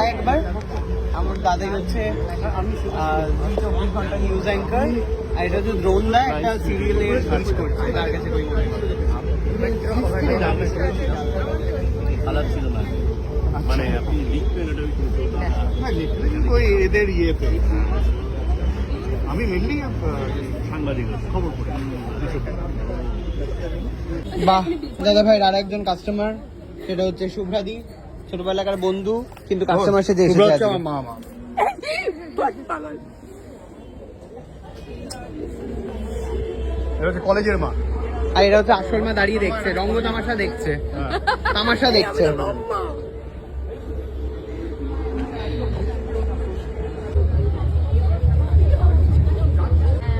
High একবার। আমার দাদাই হচ্ছে দুই চব্বিশ ঘণ্টা নিউজ অ্যাঙ্কার আর এটা হচ্ছে দ্রোন দা একটা সিরিয়ালের কাজ করছে। তার কাছে ছিল না। মানে আপনি লিখবেন এটা হ্যাঁ। লিখলে কিন্তু ওই এদের ইয়েতে। আমি মেনলি সাংবাদিক খবর পড়ি। বাহ দাদা ভাইয়ের আর একজন কাস্টমার সেটা হচ্ছে শুভ্রাদি। ছোটবেলাকার বন্ধু কিন্তু কাস্টমার সে যে শুভ্রা এসেছে আমার মা মা। এটা হচ্ছে কলেজের মা। আর এটা হচ্ছে আসল মা দাঁড়িয়ে দেখছে রঙ্গ তামাশা দেখছে। তামাশা দেখছে।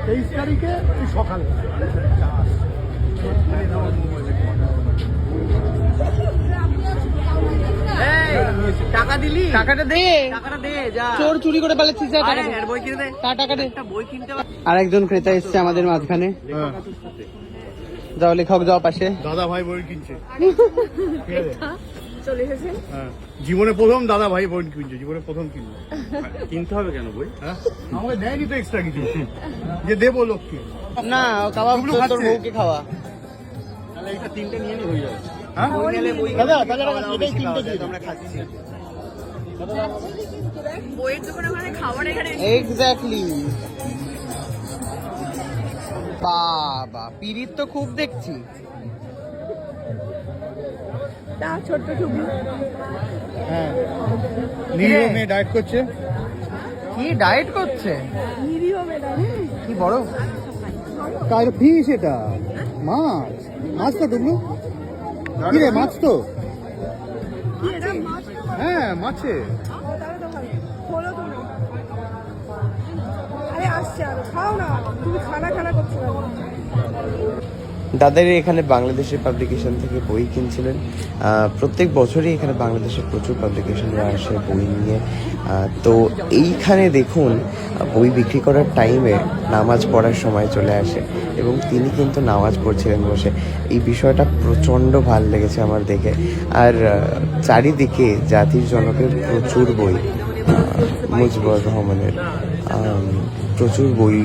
তেইশ তারিখে সকালে। টাকা দিলি? টাকাটা দে। টাকাটা দে যা। চোর চুরি করে পালাচ্ছিস যা টাকা দে। বই কিনে দে। টাকা দে। বই কিনতে আরেকজন ক্রেতা এসেছে আমাদের মাঝখানে। যাও লেখক যাও পাশে। দাদা ভাই বই কিনছে। ঠিক আছে? হ্যাঁ। জীবনে প্রথম দাদা ভাই বই কিনছে জীবনে প্রথম কিনলো। কিনতে হবে কেন বই? হ্যাঁ? আমাকে দেয়নি তো এক্সট্রা কিছু। যে দেবো লক্ষ্মী না কাবাব তোর বউকে খাওয়া। তাহলে এটা তিনটে নিয়ে নিয়ে হয়ে যাবে। হ্যাঁ? দাদা এটাই তিনটে দিয়ে আমরা খাচ্ছি। বইয়ের দোকানে মানে খাবার এখানে এক্স্যাক্টলি বাবা পিরিত তো খুব দেখছি। তা ছোট্ট টুকু হ্যাঁ। নিরীহ মেয়ে ডায়েট করছে? কি ডায়েট করছে? নিরীহ কি বড়? কার ফিস এটা? মাছ। মাছ তো টুকলু কি রে মাছ। তো? হ্যাঁ মাছে। খোলো তুমি আরে আসছে আরও খাও না তুমি খানা খানা করছ দাদার এখানে বাংলাদেশের পাবলিকেশন থেকে বই কিনছিলেন। প্রত্যেক বছরই এখানে বাংলাদেশের প্রচুর পাবলিকেশনরা আসে বই নিয়ে। তো এইখানে দেখুন, বই বিক্রি করার টাইমে নামাজ পড়ার সময় চলে আসে এবং তিনি কিন্তু নামাজ পড়ছিলেন বসে। এই বিষয়টা প্রচণ্ড ভালো লেগেছে আমার দেখে। আর চারিদিকে জাতির জনকের প্রচুর বই মুজিবুর রহমানের প্রচুর বই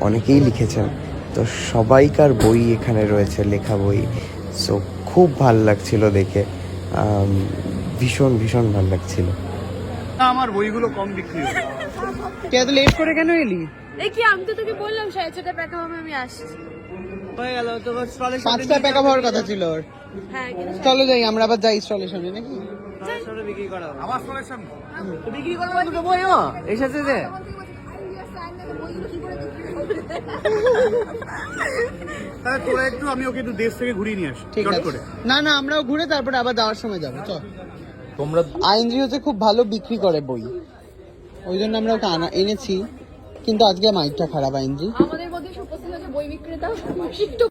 অনেকেই লিখেছেন। তো সবাইকার বই এখানে রয়েছে লেখা বই। সো খুব ভালো লাগছিল দেখে। ভীষণ ভীষণ ভালো লাগছিল। আমার বইগুলো কম বিক্রি হয় তুই এত লেট করে কেন এলি? এই কি আমি তো তোকে বললাম সাড়ে ছটা প্যাকা হবে আমি আসছি। হয়ে গেল তোমার স্টলে পাঁচটা প্যাকা হওয়ার কথা ছিল ওর। হ্যাঁ কিন্তু চলো যাই আমরা আবার যাই স্টলের সামনে নাকি? বিক্রি করা স্টলের সামনে? বিক্রি করব দুটো বই এর সাথে যে? তোরা একটু আমি ওকে একটু দেশ থেকে ঘুরিয়ে নিয়ে আসি ঠিক আছে। না না আমরাও ঘুরে তারপরে আবার যাওয়ার সময় যাব চল। তোমরা আইনজি হচ্ছে খুব ভালো বিক্রি করে বই। ওই জন্য আমরা ওকে আনা এনেছি। কিন্তু আজকে মাইকটা খারাপ আইনজি। আমাদের মধ্যে বই বিক্রেতা।